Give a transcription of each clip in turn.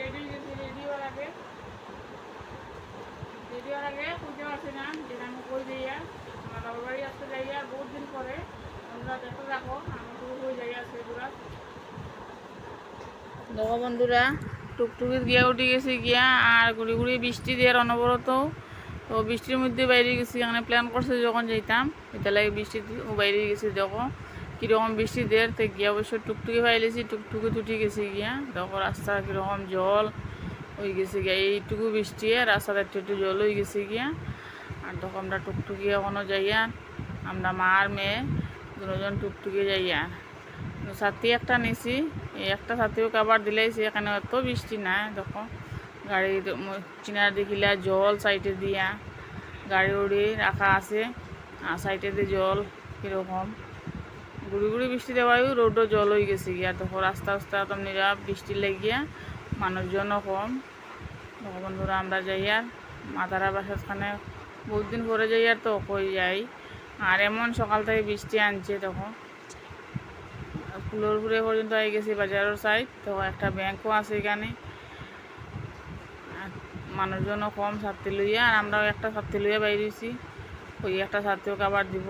Daddy ready হওয়ার আগে। Ready হওয়ার আগে না, যেটা আমি কই যাইয়া, আমার বাবার বাড়ি আসতে যাইয়া বহুত দিন পরে। আমরা দেখতে থাকো হয়ে যাইয়া দেখো বন্ধুরা টুকটুকি গিয়া উঠে গেছি গিয়া, আর ঘুরি ঘুরি বৃষ্টি দিয়ে অনবরত। তো বৃষ্টির মধ্যে বাইরে গেছি এখানে প্ল্যান করছে যখন যেতাম এটা লাগে বৃষ্টি বাইরে গেছি যখন কীরকম বৃষ্টি দের তো গিয়া অবশ্য টুকটুকি পাইলেছি টুকটুকি তুটি গেছি গিয়া। দেখো রাস্তা কীরকম জল হয়ে গেছে গিয়া। এইটুকু বৃষ্টি রাস্তাতে একটু একটু জল হয়ে গেছে গিয়া। আর তখন আমরা টুকটুকি এখনও যাইয়া, আমরা মা আর মেয়ে দুজন টুকটুকি যাইয়া। ছাতি একটা নিছি একটা ছাতিও কাবার দিলাইছি এখানে এত বৃষ্টি নাই, দেখো। গাড়ি চিনার দেখিলা জল সাইডে দিয়া। গাড়ি উড়ি রাখা আছে, আর সাইডে দিয়ে জল কীরকম। গুড়ি গুড়ি বৃষ্টি দেওয়ায় রোডও জল হয়ে গেছে গিয়া। দেখো, রাস্তা রাস্তা নিরা বৃষ্টি লেগিয়া মানুষজনও কম। দেখো বন্ধুরা, আমরা যাই আর মাতারা বাসাখানে বহুত দিন পরে যাই আর তো কই যাই। আর এমন সকাল থেকে বৃষ্টি আনছে তখন ফুলোর ঘুরে পর্যন্ত আই গেছি বাজারের সাইড তো একটা ব্যাংকও আছে এখানে। মানুষজনও কম, ছাত্রী লইয়া। আর আমরাও একটা ছাত্রী লইয়া বাইরেছি ওই একটা ছাত্রীও কাবার দিব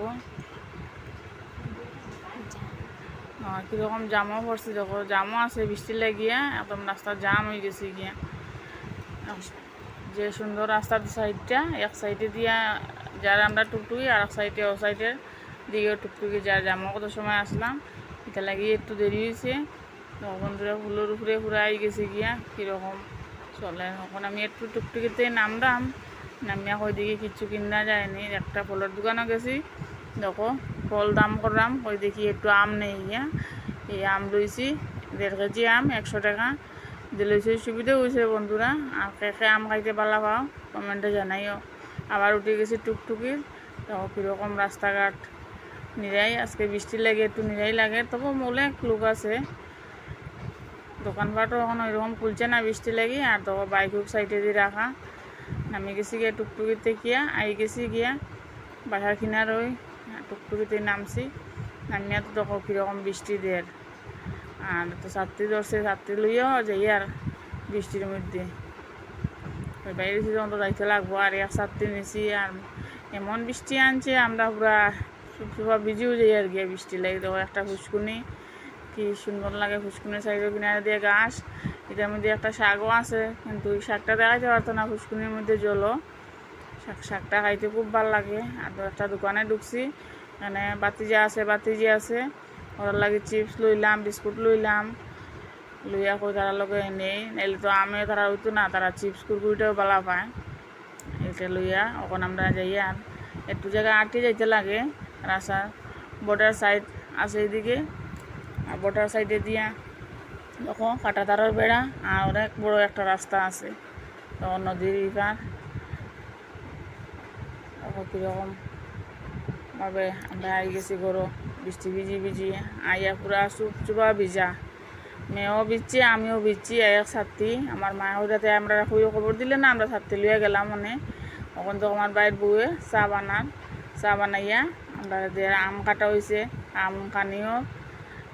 আর কীরকম জামও পড়ছে দেখো জামও আছে, বৃষ্টি লাগিয়া, একদম রাস্তা জাম হয়ে গেছে গিয়া। যে সুন্দর রাস্তার সাইডটা, এক সাইডে দিয়া যারা আমরা টুকটুকি, আর এক সাইডে ও সাইডের দিকে টুকটুকি যার জামও কত সময় আসলাম, এটা লাগিয়ে একটু দেরি হয়েছে। বন্ধুরা ফুলের উপরে ফুরাই গেছে গিয়া, কীরকম চলে। এখন আমি একটু টুকটুকিতে নামলাম নামিয়া ওই দিকে কিচ্ছু কিনা যায়নি, একটা ফলের দোকানও গেছি। দেখো ফল দাম করলাম ওই দেখি একটু আম নেই গিয়া এই আম লইছি, দেড় কেজি আম, একশো টাকা। দিলেছে সুবিধা হয়েছে বন্ধুরা। আর কে কে আম খাইতে পালা পাও কমেন্টে জানাইও। আবার উঠে গেছি টুকটুকির তো কীরকম রাস্তাঘাট। নিরাই, আজকে বৃষ্টি লাগে, একটু নিরাই লাগে। তবু অনেক লোক আছে। দোকানপাটও এখন ওইরকম খুলছে না বৃষ্টি লাগে, আর তো বাইক সাইডে দিয়ে রাখা। নামি গেছি গিয়া টুকটুকিতে গিয়া আই গেছি গিয়া বাসার কিনার ওই। টুকটুকিতে নামছি। নামিয়া তো দেখো কীরকম বৃষ্টি দের আর তো ছাত্রী ধরছে, ছাত্রী লইয়াও যাই আর বৃষ্টির মধ্যে। বাইরে যখন তো যাইতে লাগবো। আর এক ছাত্রী নিছি আর এমন বৃষ্টি আনছে, আমরা পুরা সব ভিজিও যাই আর গিয়ে বৃষ্টি লাগে। তো একটা ফুসকুনি কি সুন্দর লাগে ফুসকুনির সাইডে কিনারে দিয়ে গাছ এটার মধ্যে একটা শাকও আছে, কিন্তু ওই শাকটা দেখাইতে পারতো না ফুসকুনির মধ্যে জলও। শাক শাকটা খাইতে খুব ভালো লাগে। আর তো একটা দোকানে ঢুকছি মানে বাতিজা আছে, বাতিজি আছে। ওর লাগে চিপস লইলাম, বিস্কুট লইলাম। লইয়া কই তারা লগে নেই, নাইলে তো আমে তারা হইতো না, তারা চিপস, কুরকুরিটাও বালা পায়। এটা লইয়া ওখানে আমরা যাইয়া একটু জায়গা আটকে যাইতে লাগে, রাস্তা বর্ডার সাইড আছে এদিকে আর বর্ডার সাইডে দিয়া দেখো কাটা তারের বেড়া, আর অনেক বড় একটা রাস্তা আছে, তখন নদীর ইপার। কীরকম ভাবে আমরা আই গেছি গরো বৃষ্টি ভিজি ভিজি, আইয়া পুরা চুপ চুপা ভিজা। মেয়েও ভিজছি, আমিও ভিজছি, এক ছাত্রী আমার মা ওইটাতে আমরা খুবই খবর দিলে না, আমরা ছাত্রী লইয়া গেলাম মানে। তখন তো আমার বাইর বউয়ে চা বানান চা বানাইয়া আমরা আম কাটা হয়েছে আম কানিও।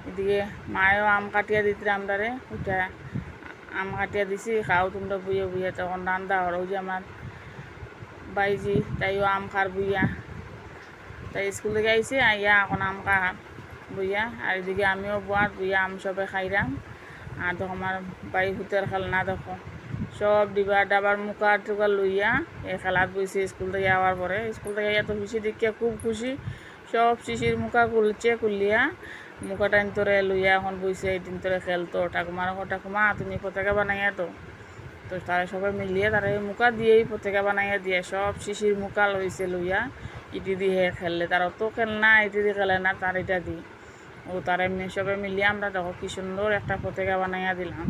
এদিকে মায়েও আম কাটিয়া দিতে আমরারে ওইটা আম কাটিয়া দিছি, খাও তোমরা বুয়ে বুয়ে তখন রান্দা হর ওই যে আমার বাইজি তাইও আম খার বুইয়া। তাই স্কুল থেকে আইসে আইয়া এখন আম খা বুইয়া। আর এদিকে আমিও বুয়ার বুইয়া আম সবে খাইলাম আর তখন আমার বাড়ি ভূতের খেলনা দেখো সব ডিবার ডাবার মুখা টুকা লইয়া এই খেলাত বইছে স্কুল থেকে আওয়ার পরে স্কুল থেকে আইয়া তো খুশি দেখিয়া খুব খুশি সব শিশির মুখা খুলছে খুলিয়া মুখা টাইম তোরে লইয়া এখন বইছে, এই দিন তোরে খেলতো ঠাকুমার ঠাকুমা, তুমি পতাকা বানাইয়া তো তো তারা সবাই মিলিয়ে তারা এই মুখা দিয়েই পতাকা বানাইয়া দিয়ে, সব শিশির মুখা লইছে লইয়া ইটি দিয়ে খেললে। তারা তো খেল না, ইটি দিয়ে খেলে না, তার এটা দি। ও তারা সবাই মিলিয়ে আমরা দেখো কি সুন্দর একটা পতাকা বানাইয়া দিলাম।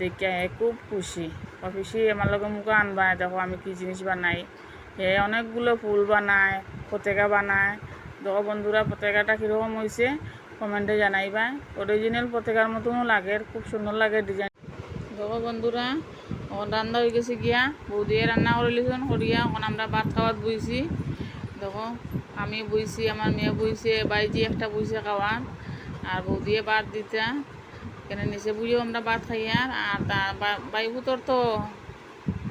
হে খুব খুশি। খুশি আমার লগে মুখে আনবা, দেখো আমি কি জিনিস বানাই। হে অনেকগুলো ফুল বানায়, পতাকা বানায়। দেখো বন্ধুরা, পতাকাটা কীরকম হয়েছে কমেন্টে জানাইবা। অরিজিনাল পতাকার মতনও লাগে, খুব সুন্দর লাগে ডিজাইন দেখো বন্ধুরা এখন রান্না হয়ে গেছে গিয়া। বৌদিয়ে রান্না করে লিখন করিয়া এখন আমরা ভাত খাওয়াত বইছি। দেখো, আমি বইছি আমার মেয়ে বইছে বাইজি একটা বইছে খাওয়ান আর বৌদিয়ে ভাত দিতা কেন নিচে বুঝেও আমরা ভাত খাই আর আর তার বাই ভূতর তো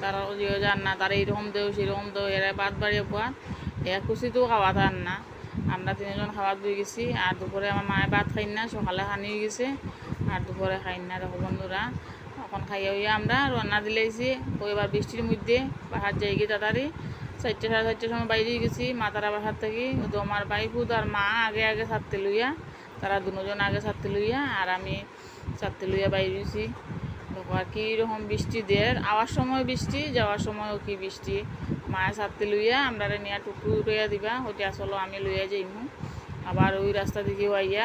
তারা ওদিকে যান না তারা এইরকম দেও সেরকম দেও এরা বাদ বাড়িয়ে পোয়া এক খুশিতেও খাওয়া থান না আমরা তিনজন খাওয়া দিয়ে গেছি। আর দুপুরে আমার মায়ের ভাত খাই না সকালে খানি হয়ে গেছে। আর দুপুরে খাই না, দেখো বন্ধুরা এখন খাইয়া হইয়া আমরা, রান্না দিলেছি এবার বৃষ্টির মধ্যে, পাহাড় যাই গিয়ে তাড়াতাড়ি। চারটে সাড়ে চারটের সময় বাইরে গেছি মা তারা বাসার থেকে। তো আমার বাইপুত আর মা আগে আগে ছাড়তে লইয়া, তারা দুজন আগে ছাড়তে লইয়া আর আমি ছাড়তে লইয়া বাইরে গেছি। আর কীরকম বৃষ্টি দের। আওয়ার সময় বৃষ্টি, যাওয়ার সময়ও কি বৃষ্টি। মায়ের ছাড়তে লইয়া আমরা নিয়ে টুকু লইয়া দিবা ওইটা আসলে আমি লইয়া যাইমু। আবার ওই রাস্তা দিকেও আইয়া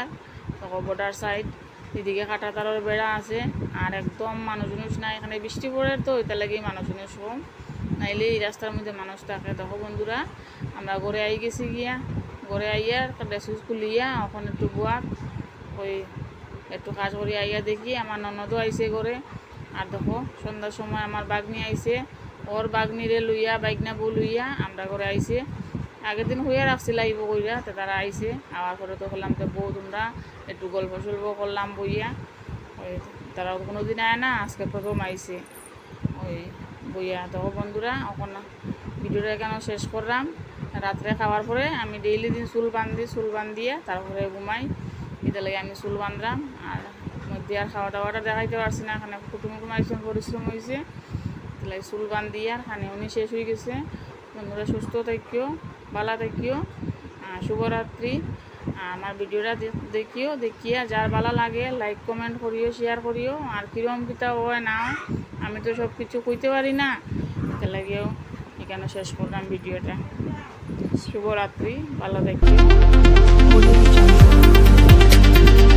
বর্ডার সাইড এদিকে কাটা তারের বেড়া আছে আর একদম মানুষ মানুষ নাই। এখানে বৃষ্টি পড়ে তো ওইটা লাগি মানুষ কম নাইলে এই রাস্তার মধ্যে মানুষ থাকে। দেখো বন্ধুরা, আমরা ঘরে আই গেছি গিয়া। ঘরে আইয়া ড্রেস খুলিয়া ওখানে একটু বুয়াত ওই একটু কাজ করে আইয়া দেখি আমার ননদও আইসে ঘরে। আর দেখো, সন্ধ্যার সময় আমার বাগনি আইসে ওর বাগনিরে লইয়া বাইকনা বউ লইয়া আমরা ঘরে আইসে আগের দিন হইয়া রাখছিল, আইব কইরা, তো তারা আইসে আওয়ার পরে তো বললাম তো বউ, তোমরা একটু গল্প সল্প করলাম বইয়া। ওই তারা কোনো দিন আয় না, আজকে প্রথম আইসে ওই বইয়া দেখো বন্ধুরা, এখন ভিডিওটা এখানে শেষ করলাম। রাত্রে খাওয়ার পরে আমি ডেইলি দিন চুল বান্ধি চুল বান্ধিয়া তারপরে ঘুমাই। এটা লাগে আমি চুল বান্ধলাম আর মধ্যে আর খাওয়া দাওয়াটা দেখাইতে পারছি না, এখানে কুটুম কুমাইছেন পরিশ্রম হয়েছে তাহলে চুল বান্ধি আর খানে উনি শেষ হয়ে গেছে। বন্ধুরা, সুস্থ থাকিও ভালো দেখিও শুভরাত্রি। আমার ভিডিওটা দেখিও, দেখিয়া যার ভালো লাগে লাইক কমেন্ট করিও শেয়ার করিও। আর কিরম পিতা হয় না, আমি তো সব কিছু কইতে পারি না। এটা লাগেও এখানে শেষ করলাম ভিডিওটা। শুভরাত্রি ভালো Jungle.